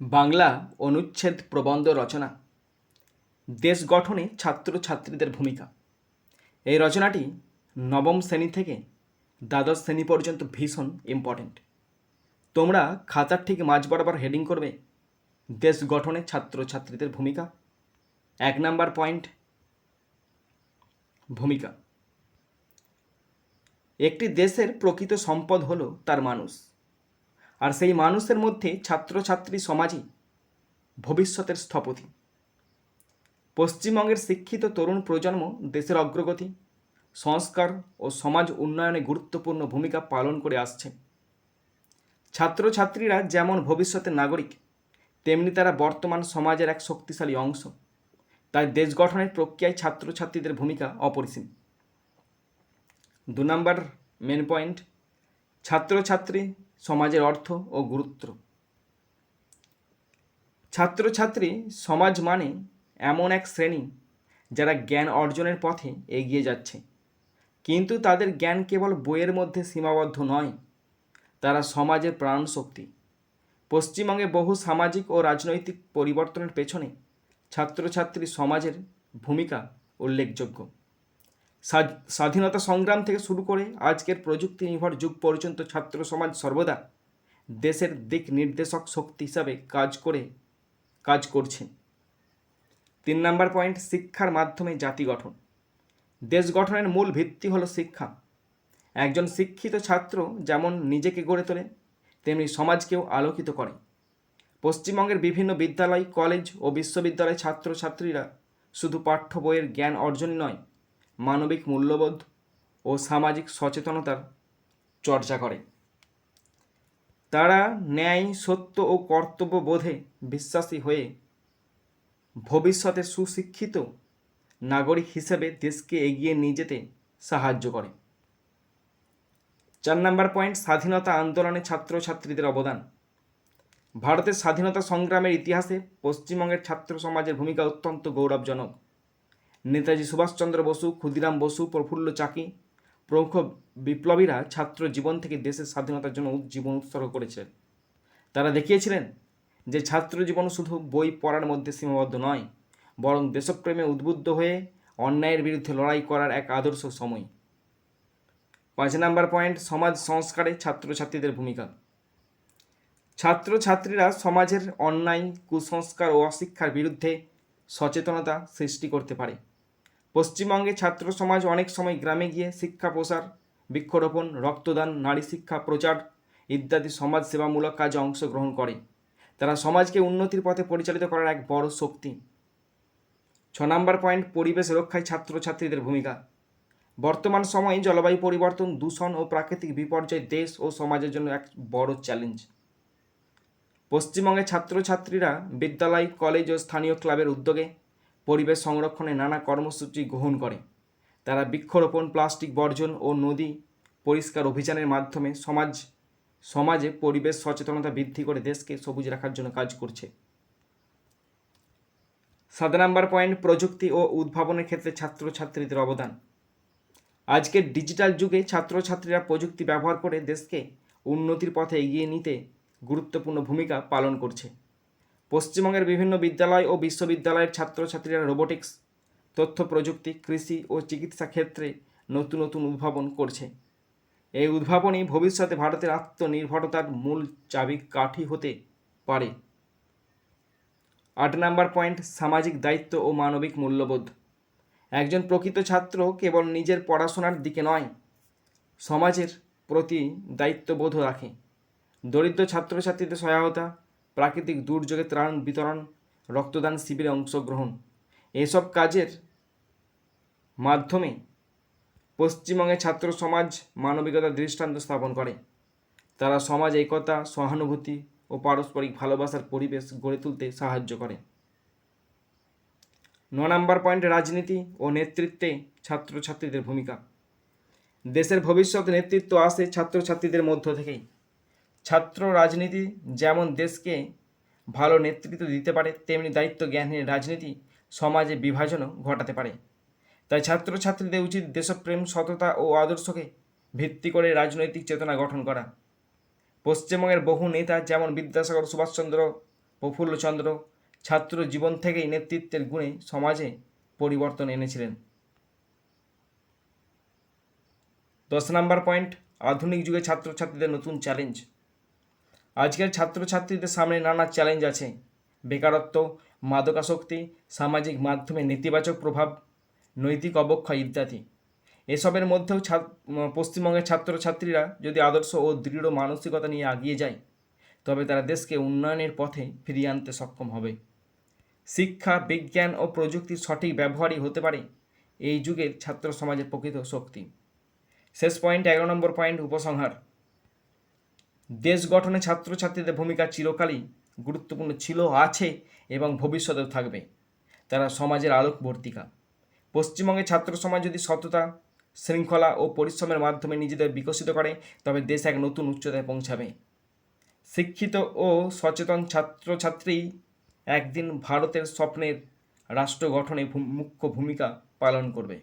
বাংলা অনুচ্ছেদ প্রবন্ধ রচনা। দেশ গঠনে ছাত্রছাত্রীদের ভূমিকা। এই রচনাটি নবম শ্রেণি থেকে দ্বাদশ শ্রেণি পর্যন্ত ভীষণ ইম্পর্ট্যান্ট তোমরা খাতার ঠিক মাঝ বরাবর হেডিং করবে, দেশ গঠনে ছাত্রছাত্রীদের ভূমিকা। এক নাম্বার পয়েন্ট ভূমিকা। একটি দেশের প্রকৃত সম্পদ হলো তার মানুষ। আর সেই মানুষের মধ্যে ছাত্রছাত্রী সমাজই ভবিষ্যতের স্থপতি। পশ্চিমবঙ্গের শিক্ষিত তরুণ প্রজন্ম দেশের অগ্রগতি, সংস্কার ও সমাজ উন্নয়নে গুরুত্বপূর্ণ ভূমিকা পালন করে আসছে। ছাত্রছাত্রীরা যেমন ভবিষ্যতের নাগরিক, তেমনি তারা বর্তমান সমাজের এক শক্তিশালী অংশ। তাই দেশ গঠনের প্রক্রিয়ায় ছাত্রছাত্রীদের ভূমিকা অপরিসীম। দু নম্বর মেন পয়েন্ট, ছাত্রছাত্রী সমাজের অর্থ ও গুরুত্ব। ছাত্রছাত্রী সমাজ মানে এমন এক শ্রেণি যারা জ্ঞান অর্জনের পথে এগিয়ে যাচ্ছে। কিন্তু তাদের জ্ঞান কেবল বইয়ের মধ্যে সীমাবদ্ধ নয়, তারা সমাজের প্রাণ শক্তি পশ্চিমবঙ্গে বহু সামাজিক ও রাজনৈতিক পরিবর্তনের পেছনে ছাত্রছাত্রী সমাজের ভূমিকা উল্লেখযোগ্য। স্বাধীনতা সংগ্রাম থেকে শুরু করে আজকের প্রযুক্তি নির্ভর যুগ পর্যন্ত ছাত্র সমাজ সর্বদা দেশের দিক নির্দেশক শক্তি হিসাবে কাজ করে, কাজ করছে। তিন নম্বর পয়েন্ট, শিক্ষার মাধ্যমে জাতি গঠন। দেশ গঠনের মূল ভিত্তি হলো শিক্ষা। একজন শিক্ষিত ছাত্র যেমন নিজেকে গড়ে তোলে, তেমনি সমাজকেও আলোকিত করে। পশ্চিমবঙ্গের বিভিন্ন বিদ্যালয়, কলেজ ও বিশ্ববিদ্যালয় ছাত্রছাত্রীরা শুধু পাঠ্য বইয়ের জ্ঞান অর্জন নয় মানবিক মূল্যবোধ ও সামাজিক সচেতনতার চর্চা করে। তারা ন্যায়, সত্য ও কর্তব্য বোধে বিশ্বাসী হয়ে ভবিষ্যতে সুশিক্ষিত নাগরিক হিসেবে দেশকে এগিয়ে নিয়ে যেতে সাহায্য করে। চার নম্বর পয়েন্ট, স্বাধীনতা আন্দোলনে ছাত্রছাত্রীদের অবদান। ভারতের স্বাধীনতা সংগ্রামের ইতিহাসে পশ্চিমবঙ্গের ছাত্র সমাজের ভূমিকা অত্যন্ত গৌরবজনক। নেতাজি সুভাষচন্দ্র বসু, ক্ষুদিরাম বসু, প্রফুল্ল চাকি প্রমুখ বিপ্লবীরা ছাত্র জীবন থেকে দেশের স্বাধীনতার জন্য জীবন উৎসর্গ করেছিলেন তারা দেখিয়েছিলেন যে ছাত্র জীবন শুধু বই পড়ার মধ্যে সীমাবদ্ধ নয়, বরং দেশপ্রেমে উদ্বুদ্ধ হয়ে অন্যায়ের বিরুদ্ধে লড়াই করার এক আদর্শ সময়। পাঁচ নাম্বার পয়েন্ট, সমাজ সংস্কারে ছাত্রছাত্রীদের ভূমিকা। ছাত্রছাত্রীরা সমাজের অন্যায়, কুসংস্কার ও অশিক্ষার বিরুদ্ধে সচেতনতা সৃষ্টি করতে পারে। পশ্চিমবঙ্গে ছাত্র সমাজ অনেক সময় গ্রামে গিয়ে শিক্ষা প্রসার, বৃক্ষরোপণ, রক্তদান, নারী শিক্ষা, প্রচার ইত্যাদি সমাজ সেবামূলক কাজে অংশগ্রহণ করে। তারা সমাজকে উন্নতির পথে পরিচালিত করার এক বড় শক্তি। ছ নম্বর পয়েন্ট, পরিবেশ রক্ষায় ছাত্রছাত্রীদের ভূমিকা। বর্তমান সময়ে জলবায়ু পরিবর্তন, দূষণ ও প্রাকৃতিক বিপর্যয় দেশ ও সমাজের জন্য এক বড় চ্যালেঞ্জ। পশ্চিমবঙ্গের ছাত্রছাত্রীরা বিদ্যালয়, কলেজ ও স্থানীয় ক্লাবের উদ্যোগে পরিবেশ সংরক্ষণে নানা কর্মসূচি গ্রহণ করে। তারা বৃক্ষরোপণ, প্লাস্টিক বর্জন ও নদী পরিষ্কার অভিযানের মাধ্যমে সমাজ, সমাজে পরিবেশ সচেতনতা বৃদ্ধি করে দেশকে সবুজ রাখার জন্য কাজ করছে। সাত নাম্বার পয়েন্ট, প্রযুক্তি ও উদ্ভাবনের ক্ষেত্রে ছাত্রছাত্রীদের অবদান। আজকের ডিজিটাল যুগে ছাত্রছাত্রীরা প্রযুক্তি ব্যবহার করে দেশকে উন্নতির পথে এগিয়ে নিতে গুরুত্বপূর্ণ ভূমিকা পালন করছে। পশ্চিমবঙ্গের বিভিন্ন বিদ্যালয় ও বিশ্ববিদ্যালয়ের ছাত্রছাত্রীরা রোবোটিক্স, তথ্য প্রযুক্তি, কৃষি ও চিকিৎসা ক্ষেত্রে নতুন নতুন উদ্ভাবন করছে। এই উদ্ভাবনই ভবিষ্যতে ভারতের আত্মনির্ভরতার মূল চাবি কাঠি হতে পারে। আট নাম্বার পয়েন্ট, সামাজিক দায়িত্ব ও মানবিক মূল্যবোধ। একজন প্রকৃত ছাত্র কেবল নিজের পড়াশোনার দিকে নয়, সমাজের প্রতি দায়িত্ববোধ রাখে। দরিদ্র ছাত্রছাত্রীদের সহায়তা প্রাকৃতিক দুর্যোগে ত্রাণ বিতরণ, রক্তদান শিবিরে অংশগ্রহণ। এসব কাজের মাধ্যমে পশ্চিমবঙ্গের ছাত্র সমাজ মানবিকতার দৃষ্টান্ত স্থাপন করে। তারা সমাজ একতা, সহানুভূতি ও পারস্পরিক ভালোবাসার পরিবেশ গড়ে তুলতে সাহায্য করে। ন নম্বর পয়েন্ট, রাজনীতি ও নেতৃত্বে ছাত্রছাত্রীদের ভূমিকা। দেশের ভবিষ্যৎ নেতৃত্ব আসে ছাত্রছাত্রীদের মধ্য থেকেই। ছাত্র রাজনীতি যেমন দেশকে ভালো নেতৃত্ব দিতে পারে, তেমনি দায়িত্ব জ্ঞানহীন রাজনীতি সমাজে বিভাজনও ঘটাতে পারে। তাই ছাত্রছাত্রীদের উচিত দেশপ্রেম, সততা ও আদর্শকে ভিত্তি করে রাজনৈতিক চেতনা গঠন করা। পশ্চিমবঙ্গের বহু নেতা যেমন বিদ্যাসাগর সুভাষচন্দ্র, প্রফুল্লচন্দ্র ছাত্র জীবন থেকেই নেতৃত্বের গুণে সমাজে পরিবর্তন এনেছিলেন। দশ নম্বর পয়েন্ট, আধুনিক যুগে ছাত্রছাত্রীদের নতুন চ্যালেঞ্জ। আজকের ছাত্রছাত্রীদের সামনে নানা চ্যালেঞ্জ আছে। বেকারত্ব, মাদকাসক্তি, সামাজিক মাধ্যমে নেতিবাচক প্রভাব, নৈতিক অবক্ষয় ইত্যাদি। এসবের মধ্যেও পশ্চিমবঙ্গের ছাত্রছাত্রীরা যদি আদর্শ ও দৃঢ় মানসিকতা নিয়ে এগিয়ে যায়, তবে তারা দেশকে উন্নয়নের পথে ফিরিয়ে আনতে সক্ষম হবে। শিক্ষা, বিজ্ঞান ও প্রযুক্তির সঠিক ব্যবহারই হতে পারে এই যুগের ছাত্র সমাজের প্রকৃত শক্তি। শেষ পয়েন্ট এগারো নম্বর পয়েন্ট উপসংহার। দেশ গঠনে ছাত্রছাত্রীদের ভূমিকা চিরকালই গুরুত্বপূর্ণ ছিল, আছে এবং ভবিষ্যতেও থাকবে। তারা সমাজের আলোকবর্তিকা। পশ্চিমবঙ্গের ছাত্র সমাজ যদি সততা, শৃঙ্খলা ও পরিশ্রমের মাধ্যমে নিজেদের বিকশিত করে, তবে দেশ এক নতুন উচ্চতায় পৌঁছাবে। শিক্ষিত ও সচেতন ছাত্রছাত্রী একদিন ভারতের স্বপ্নের রাষ্ট্র গঠনে মুখ্য ভূমিকা পালন করবে।